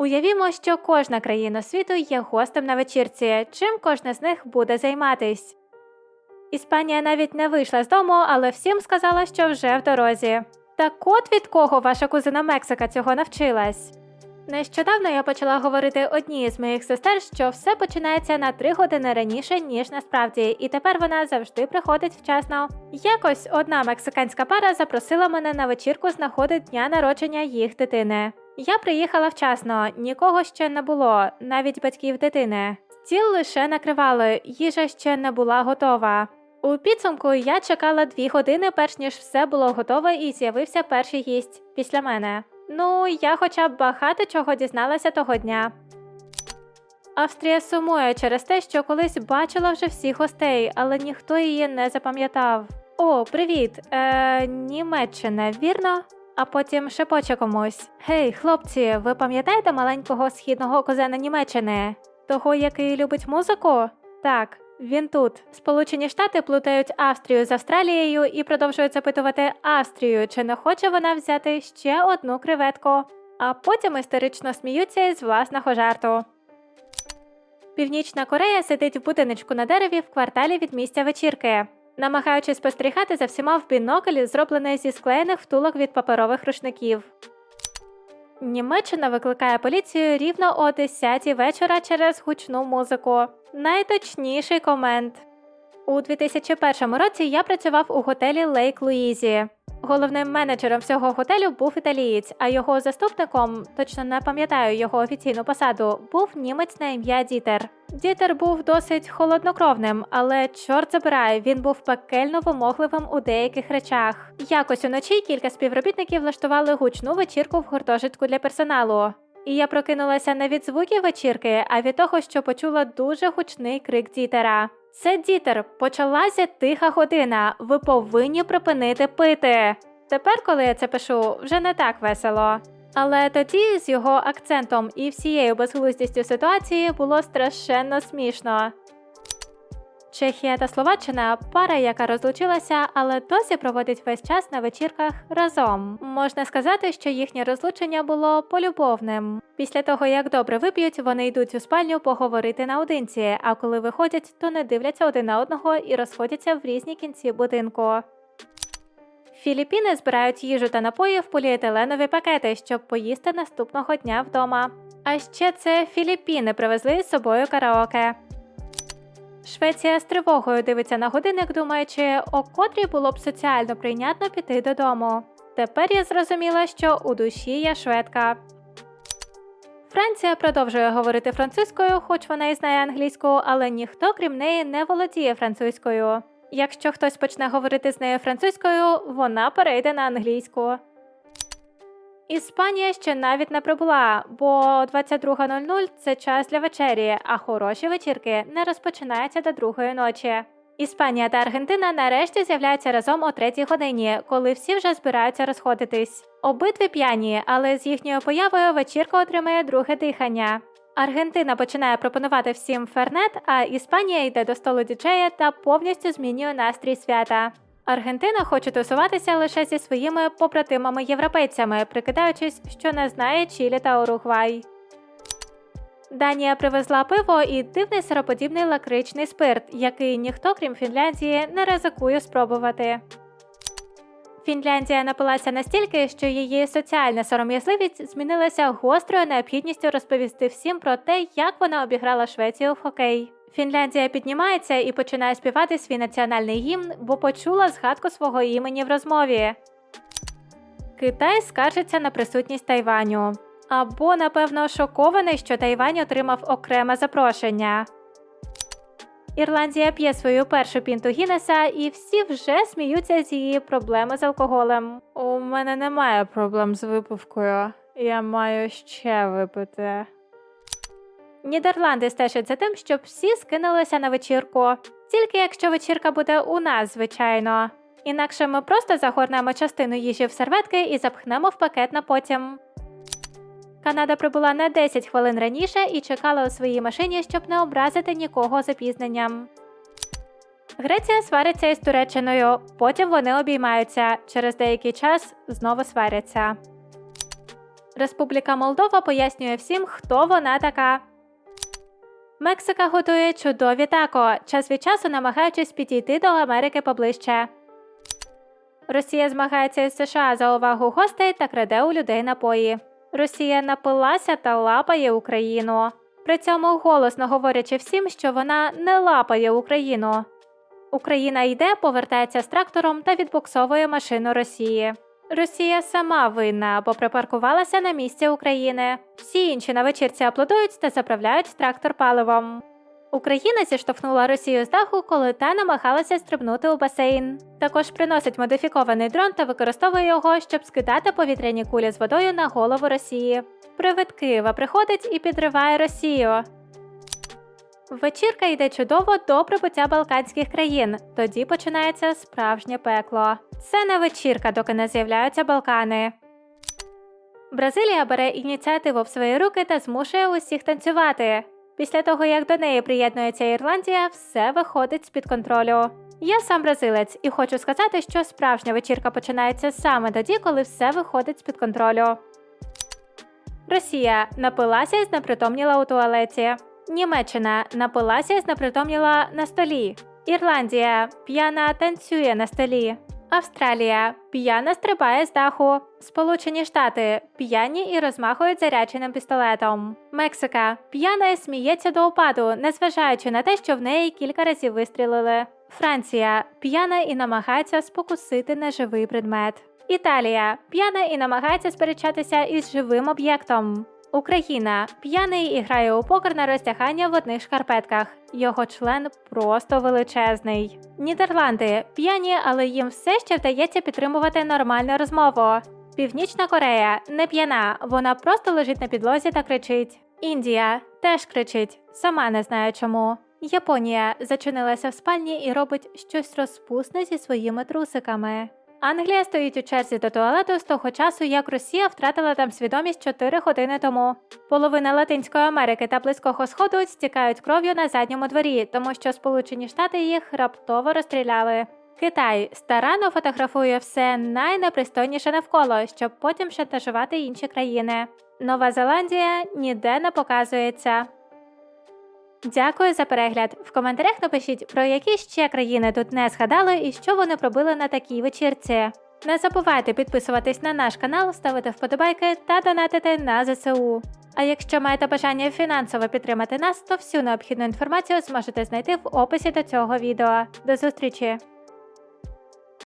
Уявімо, що кожна країна світу є гостем на вечірці, чим кожна з них буде займатись. Іспанія навіть не вийшла з дому, але всім сказала, що вже в дорозі. Так от від кого ваша кузина Мексика цього навчилась? Нещодавно я почала говорити одній з моїх сестер, що все починається на три години раніше, ніж насправді, і тепер вона завжди приходить вчасно. Якось одна мексиканська пара запросила мене на вечірку з нагоди дня народження їх дитини. Я приїхала вчасно, нікого ще не було, навіть батьків дитини. Стіл лише накривали, їжа ще не була готова. У підсумку я чекала дві години, перш ніж все було готове, і з'явився перший гість після мене. Ну, я хоча б багато чого дізналася того дня. Австрія сумує через те, що колись бачила вже всіх гостей, але ніхто її не запам'ятав. О, привіт! Е, Німеччина, вірно? А потім шепоче комусь: Гей, хлопці, ви пам'ятаєте маленького східного козена Німеччини? Того, який любить музику? Так, він тут. Сполучені Штати плутають Австрію з Австралією і продовжують запитувати Австрію, чи не хоче вона взяти ще одну креветку, а потім істерично сміються із власного жарту. Північна Корея сидить в будиночку на дереві в кварталі від місця вечірки, намагаючись спостерігати за всіма в біноклі, зроблений зі склеєних втулок від паперових рушників. Німеччина викликає поліцію рівно о 10 вечора через гучну музику. Найточніший комент. У 2001 році я працював у готелі Лейк Луїзі. Головним менеджером всього готелю був італієць, а його заступником, точно не пам'ятаю його офіційну посаду, був німець на ім'я Дітер. Дітер був досить холоднокровним, але чорт забирай, він був пекельно вимогливим у деяких речах. Якось уночі кілька співробітників влаштували гучну вечірку в гуртожитку для персоналу. І я прокинулася не від звуків вечірки, а від того, що почула дуже гучний крик дітера. Це дітер, почалася тиха година. Ви повинні припинити пити. Тепер, коли я це пишу, вже не так весело. Але тоді з його акцентом і всією безглуздістю ситуації було страшенно смішно. Чехія та Словаччина пара, яка розлучилася, але досі проводить весь час на вечірках разом. Можна сказати, що їхнє розлучення було полюбовним. Після того, як добре вип'ють, вони йдуть у спальню поговорити наодинці, а коли виходять, то не дивляться один на одного і розходяться в різні кінці будинку. Філіппіни збирають їжу та напої в поліетиленові пакети, щоб поїсти наступного дня вдома. А ще це Філіппіни привезли з собою караоке. Швеція з тривогою дивиться на годинник, думаючи, о котрій було б соціально прийнятно піти додому. Тепер я зрозуміла, що у душі я шведка. Франція продовжує говорити французькою, хоч вона і знає англійську, але ніхто крім неї не володіє французькою. Якщо хтось почне говорити з нею французькою, вона перейде на англійську. Іспанія ще навіть не прибула, бо 22.00 це час для вечері, а хороші вечірки не розпочинаються до другої ночі. Іспанія та Аргентина нарешті з'являються разом о третій годині, коли всі вже збираються розходитись. Обидві п'яні, але з їхньою появою вечірка отримує друге дихання. Аргентина починає пропонувати всім фернет, а Іспанія йде до столу діджея та повністю змінює настрій свята. Аргентина хоче тусуватися лише зі своїми побратимами-європейцями, прикидаючись, що не знає Чилі та Уругвай. Данія привезла пиво і дивний сироподібний лакричний спирт, який ніхто, крім Фінляндії, не ризикує спробувати. Фінляндія напилася настільки, що її соціальна сором'язливість змінилася гострою необхідністю розповісти всім про те, як вона обіграла Швецію в хокей. Фінляндія піднімається і починає співати свій національний гімн, бо почула згадку свого імені в розмові. Китай скаржиться на присутність Тайваню. Або, напевно, шокований, що Тайвань отримав окреме запрошення. Ірландія п'є свою першу пінту Гіннеса, і всі вже сміються з її проблеми з алкоголем. У мене немає проблем з випивкою. Я маю ще випити. Нідерланди стежать за тим, щоб всі скинулися на вечірку. Тільки якщо вечірка буде у нас, звичайно. Інакше ми просто загорнемо частину їжі в серветки і запхнемо в пакет на потім. Канада прибула на 10 хвилин раніше і чекала у своїй машині, щоб не образити нікого запізненням. Греція свариться із Туреччиною, потім вони обіймаються. Через деякий час знову сваряться. Республіка Молдова пояснює всім, хто вона така. Мексика готує чудові тако, час від часу намагаючись підійти до Америки поближче. Росія змагається із США за увагу гостей та краде у людей напої. Росія напилася та лапає Україну. При цьому голосно говорячи всім, що вона не лапає Україну. Україна йде, повертається з трактором та відбуксовує машину Росії. Росія сама винна, бо припаркувалася на місці України. Всі інші на вечірці аплодують та заправляють трактор паливом. Україна зіштовхнула Росію з даху, коли та намагалася стрибнути у басейн. Також приносить модифікований дрон та використовує його, щоб скидати повітряні кулі з водою на голову Росії. Привид Києва приходить і підриває Росію. Вечірка йде чудово до прибуття Балканських країн. Тоді починається справжнє пекло. Це не вечірка, доки не з'являються Балкани. Бразилія бере ініціативу в свої руки та змушує усіх танцювати. Після того, як до неї приєднується Ірландія, все виходить з-під контролю. Я сам бразилець і хочу сказати, що справжня вечірка починається саме тоді, коли все виходить з-під контролю. Росія напилася і знепритомніла у туалеті. Німеччина напилася і знепритомніла на столі. Ірландія п'яна танцює на столі. Австралія п'яна стрибає з даху. Сполучені Штати п'яні і розмахують зарядженим пістолетом. Мексика п'яна і сміється до упаду, незважаючи на те, що в неї кілька разів вистрілили. Франція п'яна і намагається спокусити неживий предмет. Італія п'яна і намагається сперечатися із живим об'єктом. Україна п'яний і грає у покер на роздягання в одних шкарпетках. Його член просто величезний. Нідерланди п'яні, але їм все ще вдається підтримувати нормальну розмову. Північна Корея не п'яна, вона просто лежить на підлозі та кричить. Індія теж кричить, сама не знаю чому. Японія зачинилася в спальні і робить щось розпусне зі своїми трусиками. Англія стоїть у черзі до туалету з того часу, як Росія втратила там свідомість 4 години тому. Половина Латинської Америки та Близького Сходу стікають кров'ю на задньому дворі, тому що Сполучені Штати їх раптово розстріляли. Китай старанно фотографує все найнепристойніше навколо, щоб потім шантажувати інші країни. Нова Зеландія ніде не показується. Дякую за перегляд. В коментарях напишіть, про які ще країни тут не згадали і що вони пробили на такій вечірці. Не забувайте підписуватись на наш канал, ставити вподобайки та донатити на ЗСУ. А якщо маєте бажання фінансово підтримати нас, то всю необхідну інформацію зможете знайти в описі до цього відео. До зустрічі!